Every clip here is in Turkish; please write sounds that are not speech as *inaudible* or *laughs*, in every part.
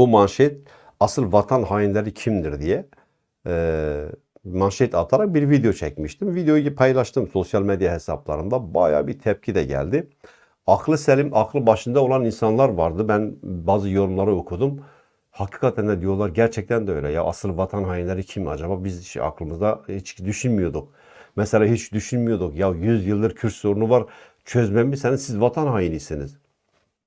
Bu manşet asıl vatan hainleri kimdir diye e, manşet atarak bir video çekmiştim. Videoyu paylaştım sosyal medya hesaplarımda. Baya bir tepki de geldi. Aklı selim, aklı başında olan insanlar vardı. Ben bazı yorumları okudum. Hakikaten de diyorlar gerçekten de öyle. Ya asıl vatan hainleri kim acaba? Biz hiç aklımızda hiç düşünmüyorduk. Mesela hiç düşünmüyorduk. Ya 100 yıldır Kürt sorunu var. Çözmemişseniz siz vatan hainisiniz.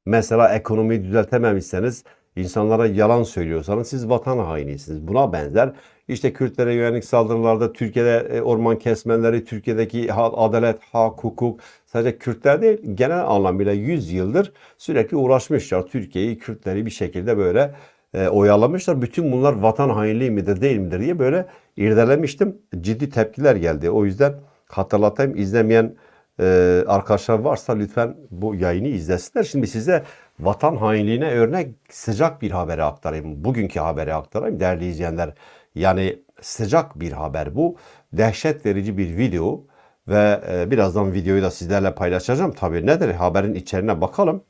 Mesela ekonomiyi düzeltememişseniz, insanlara yalan söylüyorsanız siz vatan hainisiniz. Buna benzer işte Kürtlere yönelik saldırılarda Türkiye'de e, orman kesmeleri, Türkiye'deki adalet, hak, hukuk sadece Kürtler değil genel anlamıyla 100 yıldır sürekli uğraşmışlar. Türkiye'yi, Kürtleri bir şekilde böyle e, oyalamışlar. Bütün bunlar vatan hainliği midir değil midir diye böyle irdelemiştim. Ciddi tepkiler geldi. O yüzden hatırlatayım izlemeyen e, arkadaşlar varsa lütfen bu yayını izlesinler. Şimdi size vatan hainliğine örnek sıcak bir haberi aktarayım. Bugünkü haberi aktarayım değerli izleyenler. Yani sıcak bir haber bu. Dehşet verici bir video ve e, birazdan videoyu da sizlerle paylaşacağım. Tabii nedir haberin içeriğine bakalım.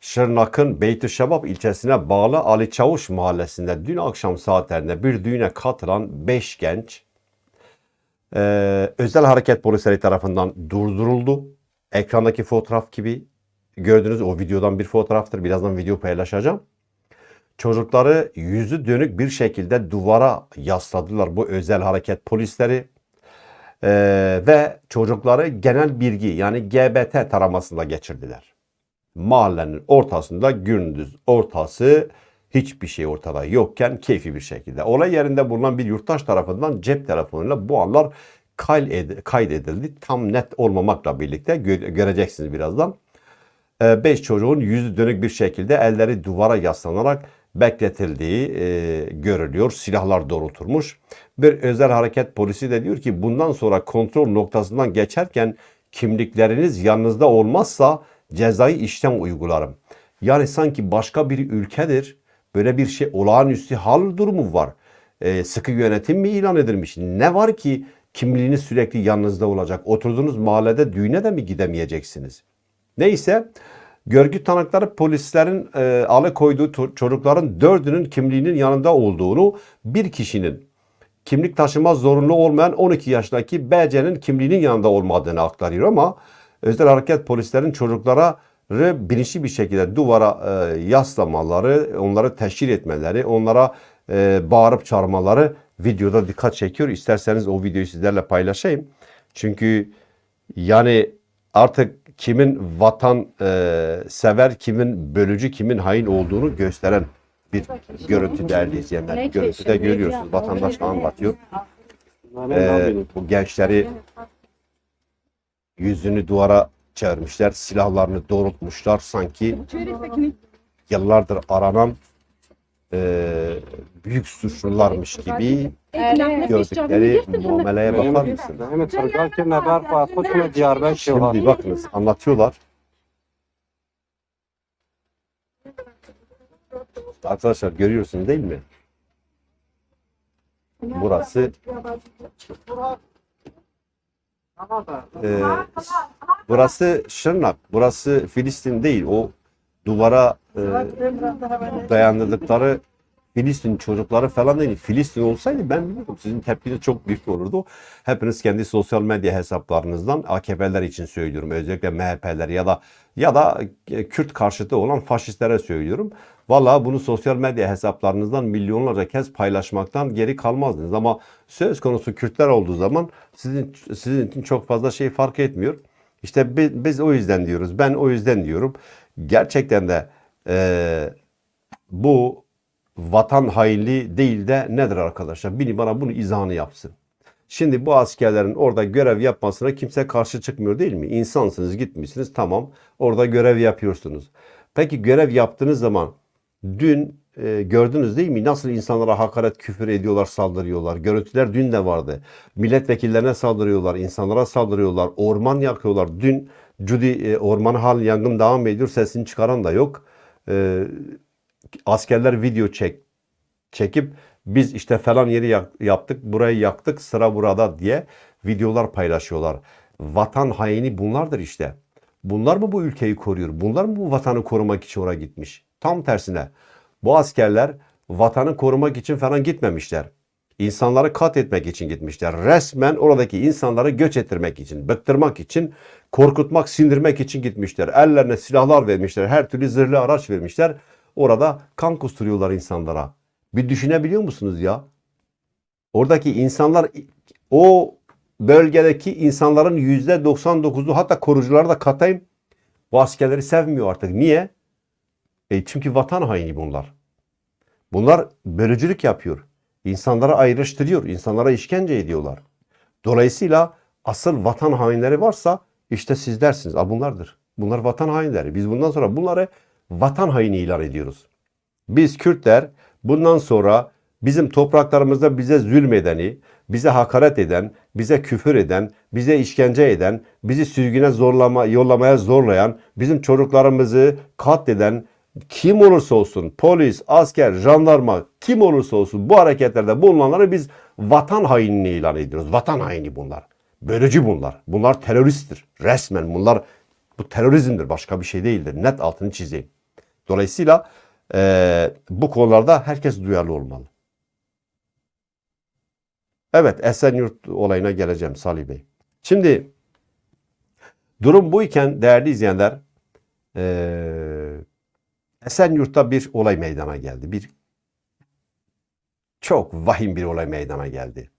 Şırnak'ın Beytüşşebap ilçesine bağlı Ali Çavuş mahallesinde dün akşam saatlerinde bir düğüne katılan 5 genç ee, özel hareket polisleri tarafından durduruldu. Ekrandaki fotoğraf gibi gördüğünüz o videodan bir fotoğraftır. Birazdan video paylaşacağım. Çocukları yüzü dönük bir şekilde duvara yasladılar bu özel hareket polisleri. Ee, ve çocukları genel bilgi yani GBT taramasında geçirdiler. Mahallenin ortasında gündüz ortası hiçbir şey ortada yokken keyfi bir şekilde. Olay yerinde bulunan bir yurttaş tarafından cep telefonuyla bu anlar kaydedildi. Tam net olmamakla birlikte gö- göreceksiniz birazdan. 5 çocuğun yüzü dönük bir şekilde elleri duvara yaslanarak bekletildiği e, görülüyor. Silahlar doğrultulmuş. Bir özel hareket polisi de diyor ki bundan sonra kontrol noktasından geçerken kimlikleriniz yanınızda olmazsa cezai işlem uygularım. Yani sanki başka bir ülkedir. Böyle bir şey olağanüstü hal durumu var. E, sıkı yönetim mi ilan edilmiş? Ne var ki kimliğiniz sürekli yanınızda olacak? Oturduğunuz mahallede düğüne de mi gidemeyeceksiniz? Neyse görgü tanıkları polislerin e, alıkoyduğu çocukların dördünün kimliğinin yanında olduğunu bir kişinin kimlik taşıma zorunlu olmayan 12 yaşındaki BC'nin kimliğinin yanında olmadığını aktarıyor ama özel hareket polislerin çocuklara bilinçli bir şekilde duvara e, yaslamaları, onları teşhir etmeleri, onlara e, bağırıp çağırmaları videoda dikkat çekiyor. İsterseniz o videoyu sizlerle paylaşayım. Çünkü yani artık kimin vatan e, sever, kimin bölücü, kimin hain olduğunu gösteren bir görüntü değerli izleyenler. Görüntüde görüyorsunuz. Vatandaş da anlatıyor. E, bu gençleri yüzünü duvara çevirmişler. Silahlarını doğrultmuşlar. Sanki yıllardır aranan e, büyük suçlularmış gibi gördükleri muameleye bakar mısınız? Şimdi bakınız anlatıyorlar. Arkadaşlar görüyorsunuz değil mi? Burası e, burası Şırnak, burası Filistin değil. O duvara e, dayandırdıkları Filistin çocukları falan değil. Filistin olsaydı ben bilmiyorum. Sizin tepkiniz çok büyük olurdu. Hepiniz kendi sosyal medya hesaplarınızdan AKP'ler için söylüyorum. Özellikle MHP'ler ya da ya da Kürt karşıtı olan faşistlere söylüyorum. Vallahi bunu sosyal medya hesaplarınızdan milyonlarca kez paylaşmaktan geri kalmazdınız. Ama söz konusu Kürtler olduğu zaman sizin sizin için çok fazla şey fark etmiyor. İşte biz, biz o yüzden diyoruz. Ben o yüzden diyorum. Gerçekten de eee bu vatan hainliği değil de nedir arkadaşlar? Biri bana bunu izahını yapsın. Şimdi bu askerlerin orada görev yapmasına kimse karşı çıkmıyor değil mi? İnsansınız gitmişsiniz tamam orada görev yapıyorsunuz. Peki görev yaptığınız zaman dün e, gördünüz değil mi? Nasıl insanlara hakaret küfür ediyorlar saldırıyorlar. Görüntüler dün de vardı. Milletvekillerine saldırıyorlar, insanlara saldırıyorlar, orman yakıyorlar. Dün Cudi e, orman hal yangın devam ediyor sesini çıkaran da yok. E, askerler video çek çekip biz işte falan yeri yaptık, burayı yaktık, sıra burada diye videolar paylaşıyorlar. Vatan haini bunlardır işte. Bunlar mı bu ülkeyi koruyor? Bunlar mı bu vatanı korumak için oraya gitmiş? Tam tersine Bu askerler vatanı korumak için falan gitmemişler. İnsanları kat etmek için gitmişler. Resmen oradaki insanları göç ettirmek için, bıktırmak için, korkutmak, sindirmek için gitmişler. Ellerine silahlar vermişler, her türlü zırhlı araç vermişler. Orada kan kusturuyorlar insanlara. Bir düşünebiliyor musunuz ya? Oradaki insanlar o bölgedeki insanların yüzde 99'u hatta korucuları da katayım bu askerleri sevmiyor artık. Niye? E çünkü vatan haini bunlar. Bunlar bölücülük yapıyor. İnsanları ayrıştırıyor. insanlara işkence ediyorlar. Dolayısıyla asıl vatan hainleri varsa işte siz dersiniz. A bunlardır. Bunlar vatan hainleri. Biz bundan sonra bunları vatan haini ilan ediyoruz. Biz Kürtler bundan sonra bizim topraklarımızda bize zulmedeni, bize hakaret eden, bize küfür eden, bize işkence eden, bizi sürgüne zorlama, yollamaya zorlayan, bizim çocuklarımızı katleden kim olursa olsun, polis, asker, jandarma, kim olursa olsun bu hareketlerde bulunanları biz vatan hainini ilan ediyoruz. Vatan haini bunlar. Bölücü bunlar. Bunlar teröristtir. Resmen bunlar bu terörizmdir. Başka bir şey değildir. Net altını çizeyim. Dolayısıyla eee, bu konularda herkes duyarlı olmalı. Evet Esenyurt olayına geleceğim Salih Bey. Şimdi durum buyken değerli izleyenler eee Esenyurt'ta bir olay meydana geldi. Bir çok vahim bir olay meydana geldi.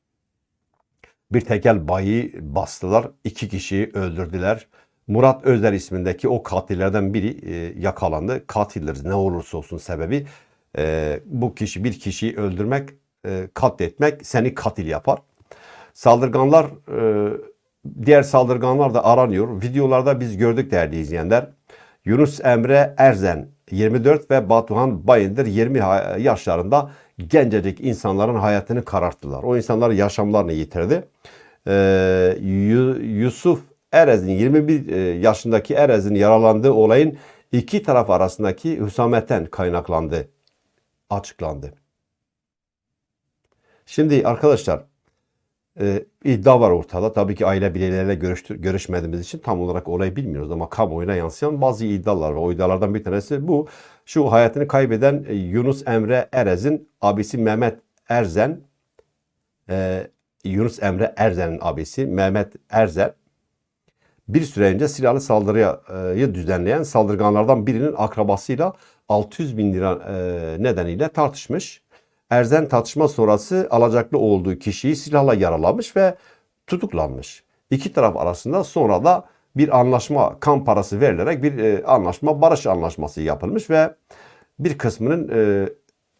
Bir tekel bayi bastılar. iki kişiyi öldürdüler. Murat Özler ismindeki o katillerden biri e, yakalandı. Katildir ne olursa olsun sebebi. e, bu kişi bir kişiyi öldürmek, e, katletmek seni katil yapar. Saldırganlar, e, diğer saldırganlar da aranıyor. Videolarda biz gördük değerli izleyenler. Yunus Emre Erzen 24 ve Batuhan Bayındır 20 ha- yaşlarında gencecik insanların hayatını kararttılar. O insanlar yaşamlarını yitirdi. Ee, Yu- Yusuf Erez'in 21 e, yaşındaki Erez'in yaralandığı olayın iki taraf arasındaki husametten kaynaklandı. Açıklandı. Şimdi arkadaşlar e, iddia var ortada. Tabii ki aile bireyleriyle görüşmediğimiz için tam olarak olayı bilmiyoruz ama kamuoyuna yansıyan bazı iddialar var. O iddialardan bir tanesi bu. Şu hayatını kaybeden e, Yunus Emre Erez'in abisi Mehmet Erzen e, Yunus Emre Erzen'in abisi Mehmet Erzen bir süre önce silahlı saldırıyı düzenleyen saldırganlardan birinin akrabasıyla 600 bin lira e, nedeniyle tartışmış. Erzen tartışma sonrası alacaklı olduğu kişiyi silahla yaralamış ve tutuklanmış. İki taraf arasında sonra da bir anlaşma, kan parası verilerek bir e, anlaşma, barış anlaşması yapılmış ve bir kısmının e,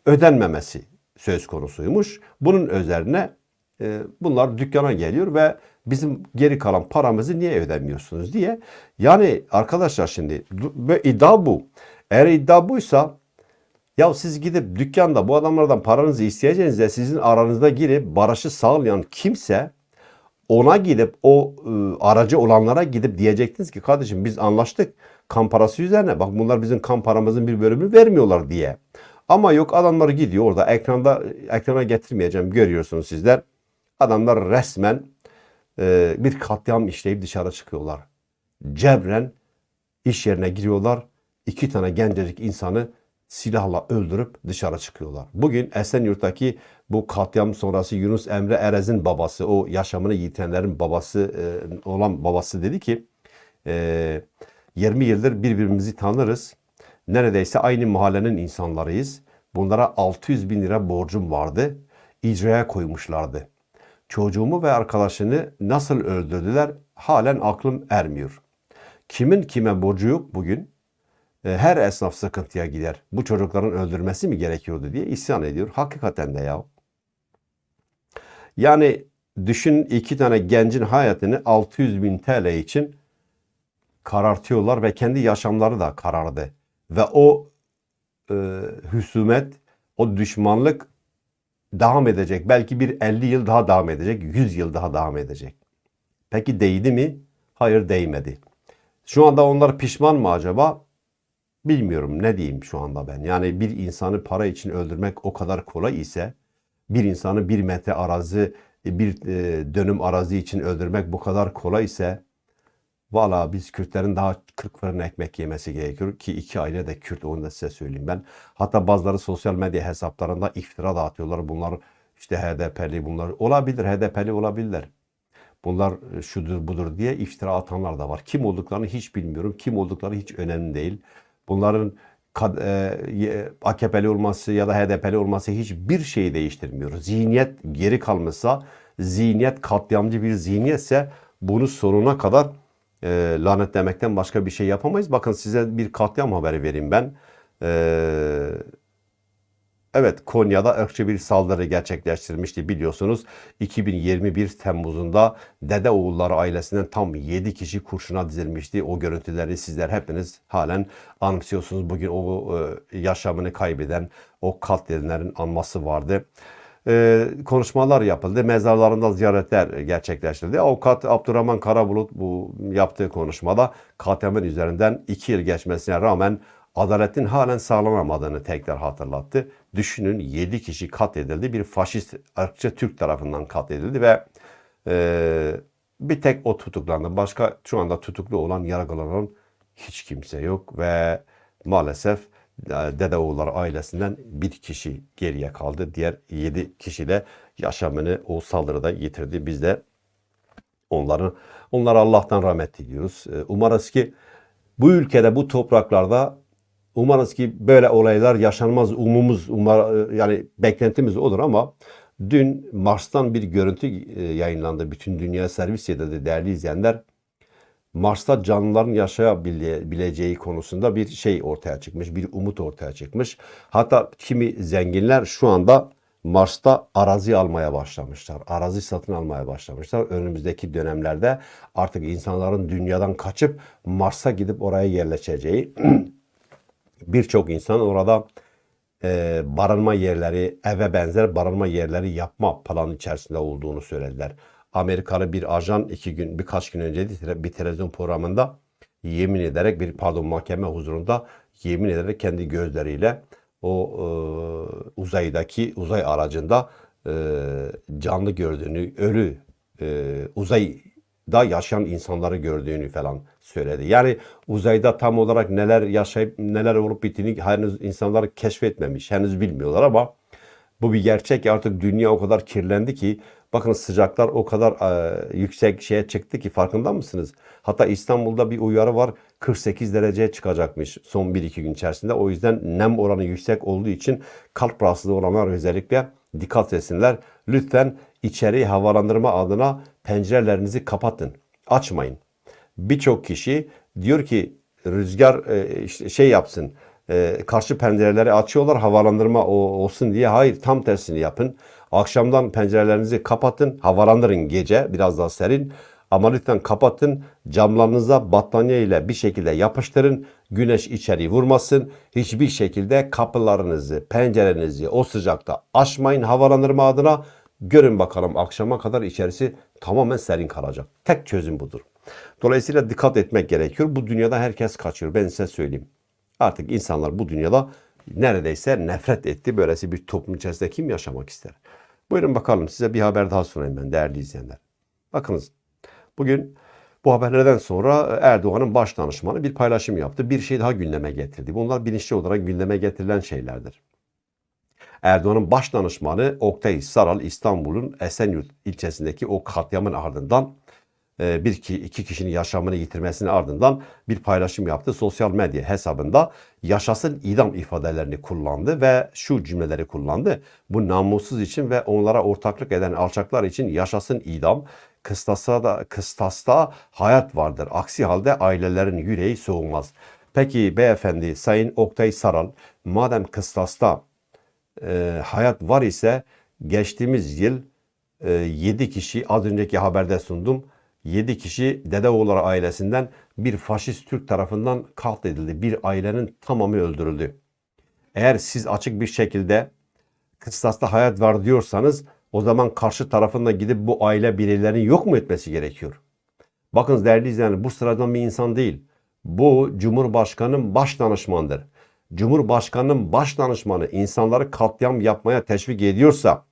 ödenmemesi söz konusuymuş. Bunun üzerine e, bunlar dükkana geliyor ve bizim geri kalan paramızı niye ödemiyorsunuz diye. Yani arkadaşlar şimdi ve iddia bu. Eğer iddia buysa ya siz gidip dükkanda bu adamlardan paranızı isteyeceğinizde sizin aranızda girip barışı sağlayan kimse ona gidip o e, aracı olanlara gidip diyecektiniz ki kardeşim biz anlaştık kan parası üzerine bak bunlar bizim kan paramızın bir bölümünü vermiyorlar diye. Ama yok adamlar gidiyor orada ekranda ekrana getirmeyeceğim görüyorsunuz sizler. Adamlar resmen e, bir katliam işleyip dışarı çıkıyorlar. Cebren iş yerine giriyorlar. iki tane gencecik insanı silahla öldürüp dışarı çıkıyorlar. Bugün Esenyurt'taki bu katliam sonrası Yunus Emre Erez'in babası, o yaşamını yitirenlerin babası e, olan babası dedi ki e, 20 yıldır birbirimizi tanırız. Neredeyse aynı mahallenin insanlarıyız. Bunlara 600 bin lira borcum vardı. İcraya koymuşlardı. Çocuğumu ve arkadaşını nasıl öldürdüler halen aklım ermiyor. Kimin kime borcu yok bugün? E, her esnaf sıkıntıya gider. Bu çocukların öldürmesi mi gerekiyordu diye isyan ediyor. Hakikaten de ya. Yani düşün iki tane gencin hayatını 600 bin TL için karartıyorlar ve kendi yaşamları da karardı. Ve o e, husumet, o düşmanlık devam edecek. Belki bir 50 yıl daha devam edecek, 100 yıl daha devam edecek. Peki değdi mi? Hayır değmedi. Şu anda onlar pişman mı acaba? Bilmiyorum ne diyeyim şu anda ben. Yani bir insanı para için öldürmek o kadar kolay ise bir insanı bir metre arazi, bir e, dönüm arazi için öldürmek bu kadar kolay ise Valla biz Kürtlerin daha 40 fırın ekmek yemesi gerekiyor ki iki aile de Kürt onu da size söyleyeyim ben. Hatta bazıları sosyal medya hesaplarında iftira dağıtıyorlar. Bunlar işte HDP'li bunlar olabilir HDP'li olabilirler. Bunlar e, şudur budur diye iftira atanlar da var. Kim olduklarını hiç bilmiyorum. Kim oldukları hiç önemli değil. Bunların kad- e, AKP'li olması ya da HDP'li olması hiçbir şeyi değiştirmiyor. Zihniyet geri kalmışsa, zihniyet katliamcı bir zihniyetse bunu sonuna kadar e, lanetlemekten başka bir şey yapamayız. Bakın size bir katliam haberi vereyim ben. E, Evet, Konya'da ırkçı bir saldırı gerçekleştirilmişti biliyorsunuz. 2021 Temmuz'unda Dedeoğulları ailesinden tam 7 kişi kurşuna dizilmişti. O görüntüleri sizler hepiniz halen anımsıyorsunuz. Bugün o e, yaşamını kaybeden o katledenlerin anması vardı. E, konuşmalar yapıldı. Mezarlarında ziyaretler gerçekleştirildi. Avukat Abdurrahman Karabulut bu yaptığı konuşmada katliamın üzerinden 2 yıl geçmesine rağmen adaletin halen sağlanamadığını tekrar hatırlattı. Düşünün 7 kişi katledildi. Bir faşist ırkçı Türk tarafından katledildi ve e, bir tek o tutuklandı. Başka şu anda tutuklu olan yargılanan hiç kimse yok ve maalesef e, Dedeoğulları ailesinden bir kişi geriye kaldı. Diğer 7 kişi de yaşamını o saldırıda yitirdi. Biz de onları onlara Allah'tan rahmet diliyoruz. E, Umarız ki bu ülkede bu topraklarda umarız ki böyle olaylar yaşanmaz umumuz umar yani beklentimiz olur ama dün Mars'tan bir görüntü e, yayınlandı. Bütün dünya servis edildi değerli izleyenler. Mars'ta canlıların yaşayabileceği konusunda bir şey ortaya çıkmış, bir umut ortaya çıkmış. Hatta kimi zenginler şu anda Mars'ta arazi almaya başlamışlar. Arazi satın almaya başlamışlar. Önümüzdeki dönemlerde artık insanların dünyadan kaçıp Mars'a gidip oraya yerleşeceği *clears throat* birçok insan orada e, barınma yerleri, eve benzer barınma yerleri yapma planı içerisinde olduğunu söylediler. Amerikalı bir ajan iki gün, birkaç gün önce bir televizyon programında yemin ederek bir pardon mahkeme huzurunda yemin ederek kendi gözleriyle o e, uzaydaki uzay aracında e, canlı gördüğünü, ölü e, uzayda yaşayan insanları gördüğünü falan söyledi. Yani uzayda tam olarak neler yaşayıp neler olup bittiğini henüz insanlar keşfetmemiş, henüz bilmiyorlar ama bu bir gerçek. Artık dünya o kadar kirlendi ki bakın sıcaklar o kadar e, yüksek şeye çıktı ki farkında mısınız? Hatta İstanbul'da bir uyarı var 48 dereceye çıkacakmış son 1-2 gün içerisinde. O yüzden nem oranı yüksek olduğu için kalp rahatsızlığı olanlar özellikle dikkat etsinler. Lütfen içeriği havalandırma adına pencerelerinizi kapatın. Açmayın. Birçok kişi diyor ki rüzgar e, şey yapsın e, karşı pencereleri açıyorlar havalandırma o, olsun diye. Hayır tam tersini yapın. Akşamdan pencerelerinizi kapatın havalandırın gece biraz daha serin. Ama lütfen kapatın camlarınıza battaniye ile bir şekilde yapıştırın. Güneş içeri vurmasın. Hiçbir şekilde kapılarınızı, pencerenizi o sıcakta açmayın havalandırma adına. Görün bakalım akşama kadar içerisi tamamen serin kalacak. Tek çözüm budur. Dolayısıyla dikkat etmek gerekiyor. Bu dünyada herkes kaçıyor. Ben size söyleyeyim. Artık insanlar bu dünyada neredeyse nefret etti. Böylesi bir toplum içerisinde kim yaşamak ister? Buyurun bakalım size bir haber daha sunayım ben değerli izleyenler. Bakınız bugün bu haberlerden sonra Erdoğan'ın baş danışmanı bir paylaşım yaptı. Bir şey daha gündeme getirdi. Bunlar bilinçli olarak gündeme getirilen şeylerdir. Erdoğan'ın baş danışmanı Oktay Saral İstanbul'un Esenyurt ilçesindeki o katliamın ardından bir iki, kişinin yaşamını yitirmesinin ardından bir paylaşım yaptı. Sosyal medya hesabında yaşasın idam ifadelerini kullandı ve şu cümleleri kullandı. Bu namussuz için ve onlara ortaklık eden alçaklar için yaşasın idam. Kıstasta da kıstasta hayat vardır. Aksi halde ailelerin yüreği soğumaz. Peki beyefendi Sayın Oktay Saral madem kıstasta e, hayat var ise geçtiğimiz yıl e, 7 kişi az önceki haberde sundum. 7 kişi Dedeoğulları ailesinden bir faşist Türk tarafından katledildi. Bir ailenin tamamı öldürüldü. Eğer siz açık bir şekilde kıstasta hayat var diyorsanız o zaman karşı tarafında gidip bu aile bireylerini yok mu etmesi gerekiyor? Bakın değerli izleyenler bu sıradan bir insan değil. Bu Cumhurbaşkanı'nın baş danışmanıdır. Cumhurbaşkanı'nın baş danışmanı insanları katliam yapmaya teşvik ediyorsa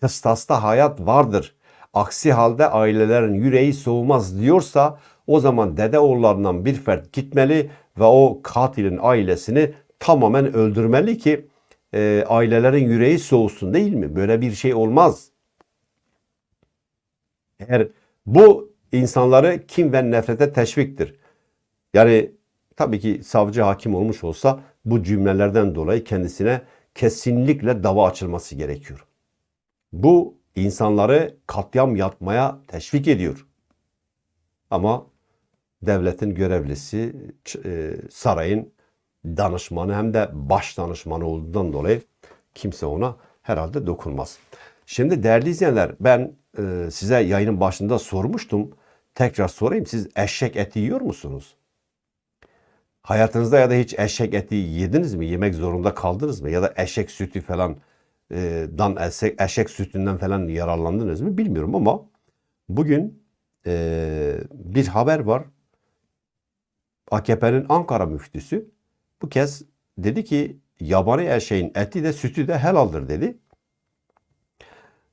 kıstasta hayat vardır. Aksi halde ailelerin yüreği soğumaz diyorsa O zaman dede oğullarından bir fert gitmeli ve o katilin ailesini tamamen öldürmeli ki e, ailelerin yüreği soğusun değil mi? Böyle bir şey olmaz. Eğer bu insanları kim ve nefrete teşviktir. Yani tabii ki savcı hakim olmuş olsa bu cümlelerden dolayı kendisine kesinlikle dava açılması gerekiyor. Bu insanları katliam yapmaya teşvik ediyor. Ama devletin görevlisi, e, sarayın danışmanı hem de baş danışmanı olduğundan dolayı kimse ona herhalde dokunmaz. Şimdi değerli izleyenler ben e, size yayının başında sormuştum. Tekrar sorayım siz eşek eti yiyor musunuz? Hayatınızda ya da hiç eşek eti yediniz mi? Yemek zorunda kaldınız mı? Ya da eşek sütü falan e, dan eşek, eşek sütünden falan yararlandınız mı? Bilmiyorum ama bugün e, bir haber var. AKP'nin Ankara müftüsü bu kez dedi ki yabani eşeğin eti de sütü de helaldir dedi.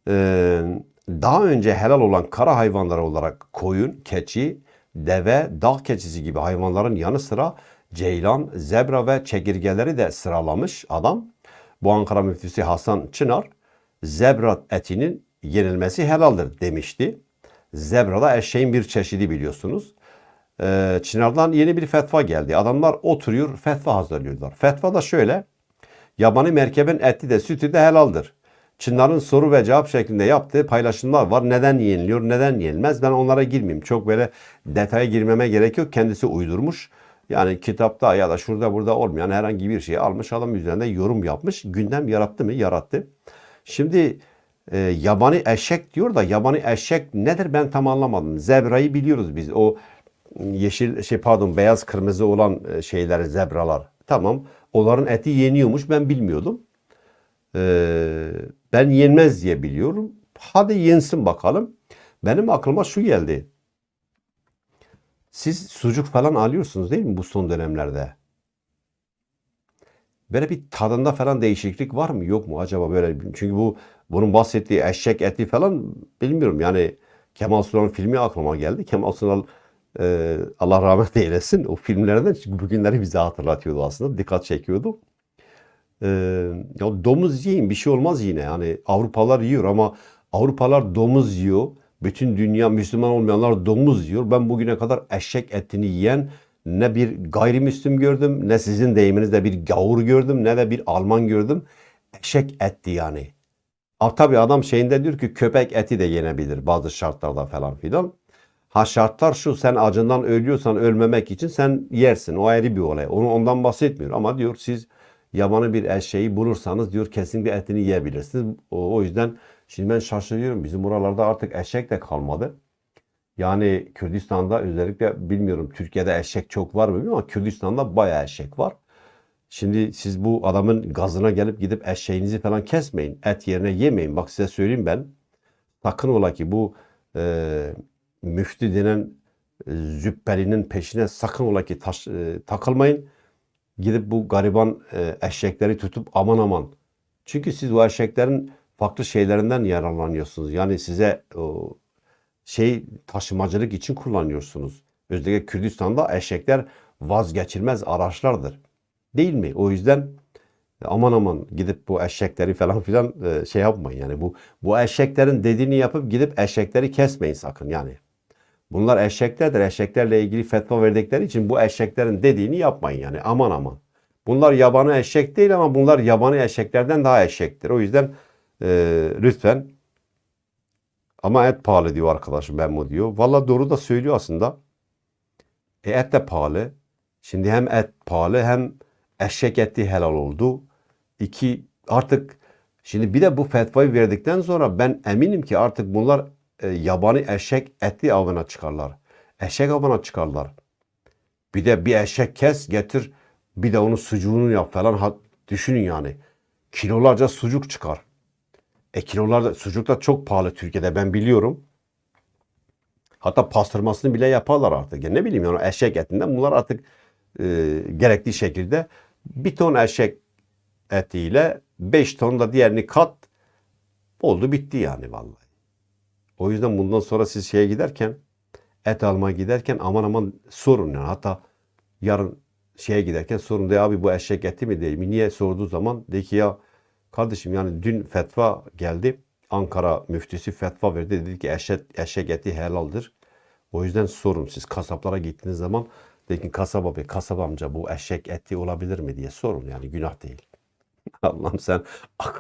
Ee, daha önce helal olan kara hayvanları olarak koyun, keçi, deve, dağ keçisi gibi hayvanların yanı sıra ceylan, zebra ve çekirgeleri de sıralamış adam. Bu Ankara müftüsü Hasan Çınar, zebra etinin yenilmesi helaldir demişti. Zebra da eşeğin bir çeşidi biliyorsunuz. Ee, Çınar'dan yeni bir fetva geldi. Adamlar oturuyor fetva hazırlıyorlar. Fetva da şöyle. Yabani merkebin eti de sütü de helaldir. Çınar'ın soru ve cevap şeklinde yaptığı paylaşımlar var. Neden yeniliyor, neden yenilmez? Ben onlara girmeyeyim. Çok böyle detaya girmeme gerek yok. Kendisi uydurmuş. Yani kitapta ya da şurada burada olmayan herhangi bir şeyi almış adam üzerinde yorum yapmış. Gündem yarattı mı? Yarattı. Şimdi e, yabani eşek diyor da yabani eşek nedir ben tam anlamadım. Zebrayı biliyoruz biz. O yeşil şey pardon beyaz kırmızı olan e, şeyler zebralar. Tamam. Onların eti yeniyormuş ben bilmiyordum. Ee, ben yenmez diye biliyorum. Hadi yensin bakalım. Benim aklıma şu geldi. Siz sucuk falan alıyorsunuz değil mi bu son dönemlerde? Böyle bir tadında falan değişiklik var mı yok mu acaba böyle? Çünkü bu bunun bahsettiği eşek eti falan bilmiyorum. Yani Kemal Sunal'ın filmi aklıma geldi. Kemal Sunal e, Allah rahmet eylesin o filmlerden bugünleri bize hatırlatıyordu aslında. Dikkat çekiyordu. Ee, ya domuz yiyin bir şey olmaz yine. Yani Avrupalılar yiyor ama Avrupalılar domuz yiyor. Bütün dünya Müslüman olmayanlar domuz yiyor. Ben bugüne kadar eşek etini yiyen ne bir gayrimüslim gördüm ne sizin deyiminizde bir gavur gördüm ne de bir Alman gördüm. Eşek etti yani. Ha, tabii adam şeyinde diyor ki köpek eti de yenebilir bazı şartlarda falan filan. Ha şartlar şu sen acından ölüyorsan ölmemek için sen yersin. O ayrı bir olay. Onu ondan bahsetmiyor ama diyor siz yabani bir eşeği bulursanız diyor kesinlikle etini yiyebilirsiniz. O, o yüzden şimdi ben şaşırıyorum. Bizim buralarda artık eşek de kalmadı. Yani Kürdistan'da özellikle bilmiyorum Türkiye'de eşek çok var mı bilmiyorum ama Kürdistan'da bayağı eşek var. Şimdi siz bu adamın gazına gelip gidip eşeğinizi falan kesmeyin. Et yerine yemeyin. Bak size söyleyeyim ben. Sakın ola ki bu e, müftü denen e, züppelinin peşine sakın ola ki taş- e, takılmayın gidip bu gariban e, eşekleri tutup aman aman. Çünkü siz bu eşeklerin farklı şeylerinden yararlanıyorsunuz. Yani size o şey taşımacılık için kullanıyorsunuz. Özellikle Kürdistan'da eşekler vazgeçilmez araçlardır. Değil mi? O yüzden aman aman gidip bu eşekleri falan filan e, şey yapmayın. Yani bu bu eşeklerin dediğini yapıp gidip eşekleri kesmeyin sakın yani. Bunlar eşeklerdir. Eşeklerle ilgili fetva verdikleri için bu eşeklerin dediğini yapmayın yani. Aman aman. Bunlar yabani eşek değil ama bunlar yabani eşeklerden daha eşektir. O yüzden e, lütfen ama et pahalı diyor arkadaşım ben bu diyor. Valla doğru da söylüyor aslında. E et de pahalı. Şimdi hem et pahalı hem eşek eti helal oldu. İki artık şimdi bir de bu fetvayı verdikten sonra ben eminim ki artık bunlar e, yabani eşek eti avına çıkarlar. Eşek avına çıkarlar. Bir de bir eşek kes getir bir de onun sucuğunu yap falan. Düşünün yani. Kilolarca sucuk çıkar. E kilolarda sucuk da çok pahalı Türkiye'de ben biliyorum. Hatta pastırmasını bile yaparlar artık. Ya ne bileyim yani eşek etinden bunlar artık e, gerektiği şekilde bir ton eşek etiyle 5 ton da diğerini kat oldu bitti yani vallahi. O yüzden bundan sonra siz şeye giderken et almaya giderken aman aman sorun yani. Hatta yarın şeye giderken sorun de abi bu eşek eti mi değil mi? Niye sorduğu zaman de ki ya kardeşim yani dün fetva geldi. Ankara müftüsü fetva verdi. Dedi ki eşek, eşek eti helaldir. O yüzden sorun siz kasaplara gittiğiniz zaman de ki kasap abi, kasap amca bu eşek eti olabilir mi diye sorun yani günah değil. *laughs* Allah'ım sen akıl